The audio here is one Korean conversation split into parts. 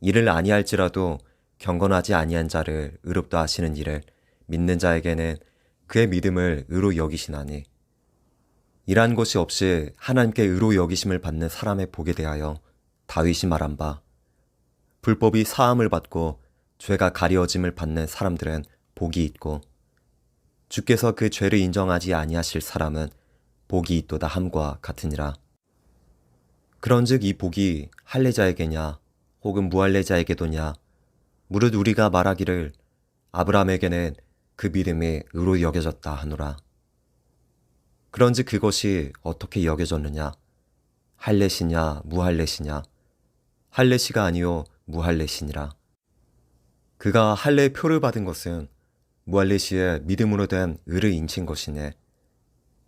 이를 아니할지라도 경건하지 아니한 자를 의롭다 하시는 일을 믿는 자에게는 그의 믿음을 의로 여기시나니. 이러한 것이 없이 하나님께 의로 여기심을 받는 사람의 복에 대하여 다윗이 말한 바 불법이 사함을 받고 죄가 가리워짐을 받는 사람들은 복이 있고 주께서 그 죄를 인정하지 아니하실 사람은 복이 있도다 함과 같으니라. 그런즉 이 복이 할례자에게냐 혹은 무할례자에게도냐 무릇 우리가 말하기를 아브라함에게는 그 믿음이 의로 여겨졌다 하노라. 그런즉 그것이 어떻게 여겨졌느냐? 할례시냐 무할례시냐? 할례시가 아니요 무할례시니라. 그가 할례의 표를 받은 것은 무할례시의 믿음으로 된 의를 인친 것이네.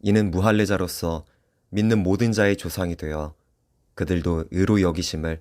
이는 무할례자로서 믿는 모든 자의 조상이 되어 그들도 의로 여기심을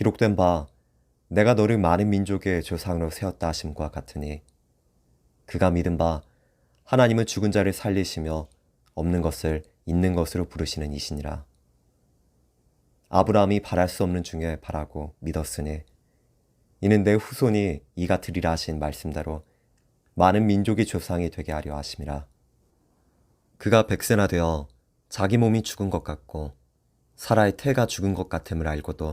기록된 바 내가 너를 많은 민족의 조상으로 세웠다 하심과 같으니 그가 믿은 바 하나님은 죽은 자를 살리시며 없는 것을 있는 것으로 부르시는 이시니라. 아브라함이 바랄 수 없는 중에 바라고 믿었으니 이는 내 후손이 이 같으리라 하신 말씀대로 많은 민족의 조상이 되게 하려 하심이라. 그가 백세나 되어 자기 몸이 죽은 것 같고 사라의 태가 죽은 것 같음을 알고도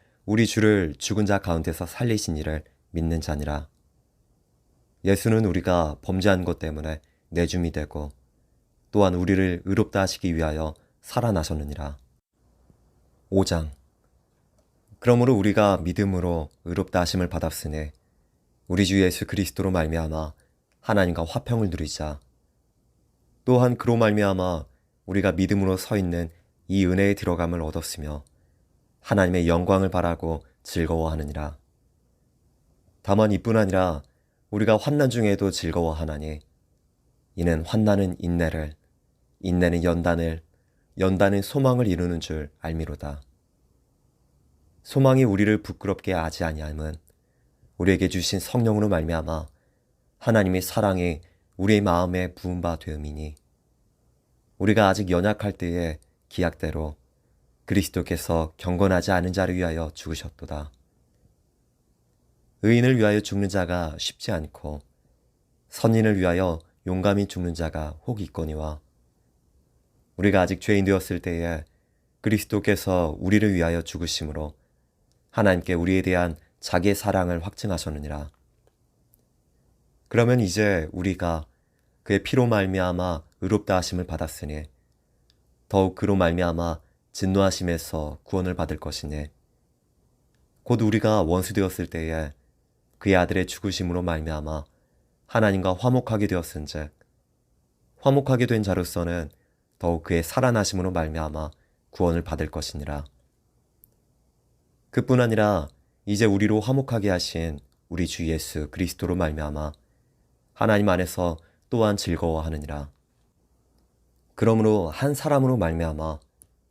우리 주를 죽은 자 가운데서 살리신 이를 믿는 자니라. 예수는 우리가 범죄한 것 때문에 내줌이 되고 또한 우리를 의롭다 하시기 위하여 살아나셨느니라. 5장 그러므로 우리가 믿음으로 의롭다 하심을 받았으니 우리 주 예수 그리스도로 말미암아 하나님과 화평을 누리자. 또한 그로 말미암아 우리가 믿음으로 서 있는 이 은혜에 들어감을 얻었으며 하나님의 영광을 바라고 즐거워하느니라. 다만 이뿐 아니라 우리가 환난 중에도 즐거워하나니 이는 환난은 인내를 인내는 연단을 연단은 소망을 이루는 줄 알미로다. 소망이 우리를 부끄럽게 하지 아니함은 우리에게 주신 성령으로 말미암아 하나님의 사랑이 우리의 마음에 부은 바 되음이니 우리가 아직 연약할 때에 기약대로 그리스도께서 경건하지 않은 자를 위하여 죽으셨도다. 의인을 위하여 죽는 자가 쉽지 않고 선인을 위하여 용감히 죽는 자가 혹 있거니와 우리가 아직 죄인 되었을 때에 그리스도께서 우리를 위하여 죽으심으로 하나님께 우리에 대한 자기의 사랑을 확증하셨느니라. 그러면 이제 우리가 그의 피로 말미암아 의롭다 하심을 받았으니 더욱 그로 말미암아 진노하심에서 구원을 받을 것이니 곧 우리가 원수 되었을 때에 그의 아들의 죽으심으로 말미암아 하나님과 화목하게 되었은즉 화목하게 된 자로서는 더욱 그의 살아나심으로 말미암아 구원을 받을 것이니라. 그뿐 아니라 이제 우리로 화목하게 하신 우리 주 예수 그리스도로 말미암아 하나님 안에서 또한 즐거워하느니라. 그러므로 한 사람으로 말미암아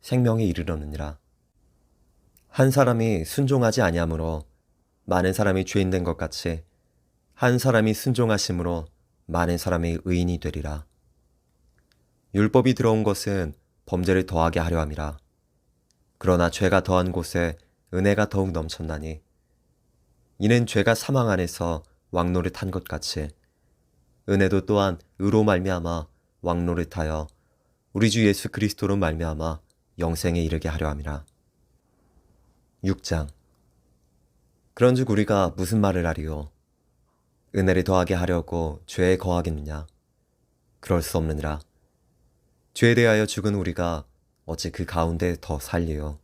생명에 이르러느니라. 한 사람이 순종하지 아니하므로 많은 사람이 죄인 된 것 같이 한 사람이 순종하심으로 많은 사람이 의인이 되리라. 율법이 들어온 것은 범죄를 더하게 하려 함이라. 그러나 죄가 더한 곳에 은혜가 더욱 넘쳤나니 이는 죄가 사망 안에서 왕노릇한 것 같이 은혜도 또한 의로 말미암아 왕노릇하여 우리 주 예수 그리스도로 말미암아 영생에 이르게 하려 함이라. 6장. 그런즉 우리가 무슨 말을 하리요? 은혜를 더하게 하려고 죄에 거하겠느냐? 그럴 수 없느니라. 죄에 대하여 죽은 우리가 어찌 그 가운데 더 살리요?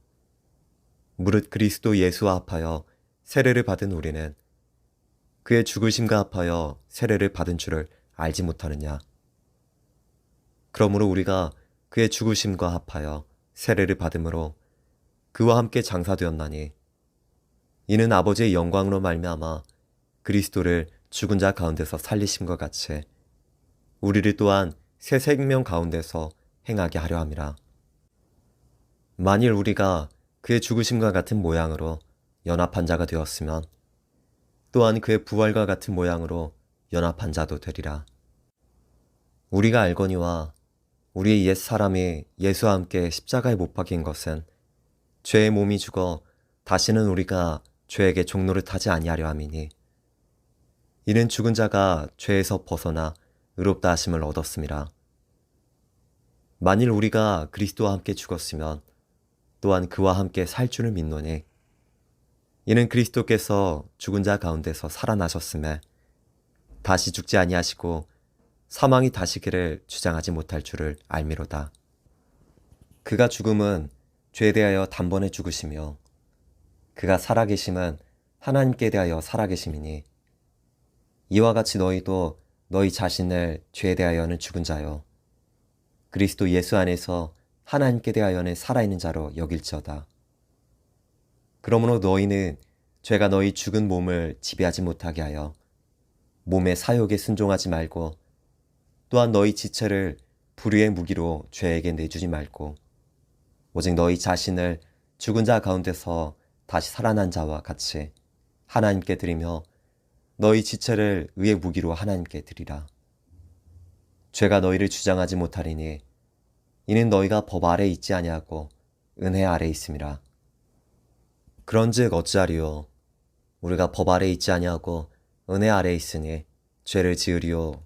무릇 그리스도 예수와 합하여 세례를 받은 우리는 그의 죽으심과 합하여 세례를 받은 줄을 알지 못하느냐? 그러므로 우리가 그의 죽으심과 합하여 세례를 받음으로 그와 함께 장사되었나니 이는 아버지의 영광으로 말미암아 그리스도를 죽은 자 가운데서 살리심과 같이 우리를 또한 새 생명 가운데서 행하게 하려 함이라. 만일 우리가 그의 죽으심과 같은 모양으로 연합한 자가 되었으면 또한 그의 부활과 같은 모양으로 연합한 자도 되리라. 우리가 알거니와 우리의 옛 사람이 예수와 함께 십자가에 못 박힌 것은 죄의 몸이 죽어 다시는 우리가 죄에게 종노릇하지 아니하려 함이니 이는 죽은 자가 죄에서 벗어나 의롭다 하심을 얻었음이라. 만일 우리가 그리스도와 함께 죽었으면 또한 그와 함께 살 줄을 믿노니 이는 그리스도께서 죽은 자 가운데서 살아나셨음에 다시 죽지 아니하시고 사망이 다시 그를 주장하지 못할 줄을 알미로다. 그가 죽음은 죄에 대하여 단번에 죽으시며 그가 살아계심은 하나님께 대하여 살아계심이니 이와 같이 너희도 너희 자신을 죄에 대하여는 죽은 자요 그리스도 예수 안에서 하나님께 대하여는 살아있는 자로 여길지어다. 그러므로 너희는 죄가 너희 죽은 몸을 지배하지 못하게 하여 몸의 사욕에 순종하지 말고 또한 너희 지체를 불의의 무기로 죄에게 내주지 말고 오직 너희 자신을 죽은 자 가운데서 다시 살아난 자와 같이 하나님께 드리며 너희 지체를 의의 무기로 하나님께 드리라. 죄가 너희를 주장하지 못하리니 이는 너희가 법 아래 있지 아니하고 은혜 아래 있음이라. 그런즉 어찌하리요 우리가 법 아래 있지 아니하고 은혜 아래 있으니 죄를 지으리요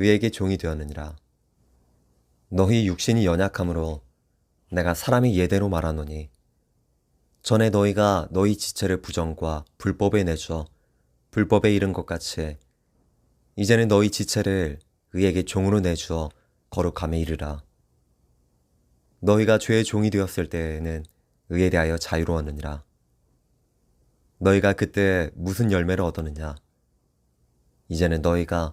의에게 종이 되었느니라. 너희 육신이 연약함으로 내가 사람이 예대로 말하노니 전에 너희가 너희 지체를 부정과 불법에 내주어 불법에 이른 것 같이 이제는 너희 지체를 의에게 종으로 내주어 거룩함에 이르라. 너희가 죄의 종이 되었을 때에는 의에 대하여 자유로웠느니라. 너희가 그때 무슨 열매를 얻었느냐? 이제는 너희가